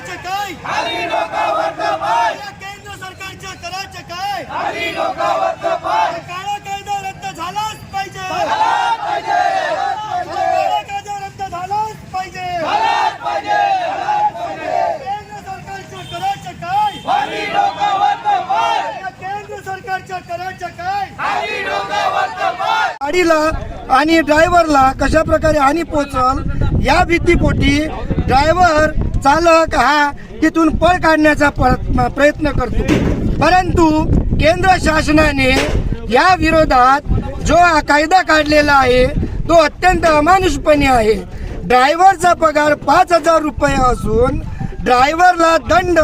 काय? या केंद्र सरकारच्या करायचं काय? काळा कायदा रद्द झालाच पाहिजे. काळा कायदा रद्द झालाच पाहिजे. केंद्र सरकारच्या करायचं काय? या केंद्र सरकारच्या काय? गाडीला आणि ड्रायव्हरला कशा प्रकारे हानी पोचल या भीतीपोटी ड्रायव्हर चालक हा तिथून पळ काढण्याचा प्रयत्न करतो. परंतु केंद्र शासनाने या विरोधात जो हा कायदा काढलेला आहे तो अत्यंत अमानुषपणे आहे. ड्रायव्हरचा पगार पाच हजार रुपये असून ड्रायव्हरला दंड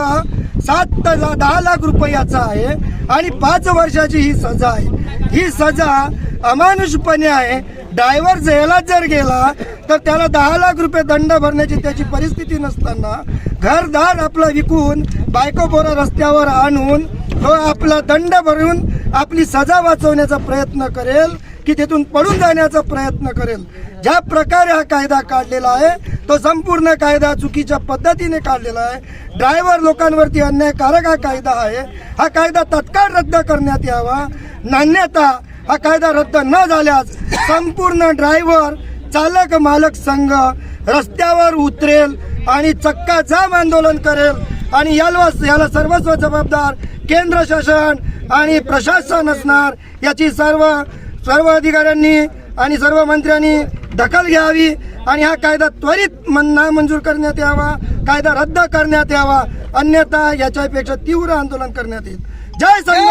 सात दहा लाख रुपयाचा आहे आणि पाच वर्षाची ही सजा आहे. ही सजा अमानुषपणे आहे. ड्रायव्हर जेलात जर गेला तर त्याला दहा लाख रुपये दंड भरण्याची त्याची परिस्थिती नसताना घरदार आपलं विकून बायको बोरा रस्त्यावर आणून तो आपला दंड भरून आपली सजा वाचवण्याचा प्रयत्न करेल की तिथून पळून जाण्याचा प्रयत्न करेल. ज्या प्रकारे हा कायदा काढलेला आहे तो संपूर्ण कायदा चुकीच्या पद्धतीने काढलेला आहे. ड्रायव्हर लोकांवरती अन्यायकारक हा कायदा आहे. हा कायदा तत्काळ रद्द करण्यात यावा. नान्यता हा कायदा रद्द न झाल्यास संपूर्ण ड्रायव्हर चालक मालक संघ रस्त्यावर उतरेल आणि चक्का जाम आंदोलन करेल. आणि याला याला सर्वस्व जबाबदार केंद्र शासन आणि प्रशासन असणार याची सर्व सर्व अधिकाऱ्यांनी आणि सर्व मंत्र्यांनी दखल घ्यावी. आणि हा कायदा त्वरित मन- नामंजूर करण्यात यावा कायदा रद्द करण्यात यावा. अन्यथा याच्यापेक्षा तीव्र आंदोलन करण्यात येईल. जय संघ!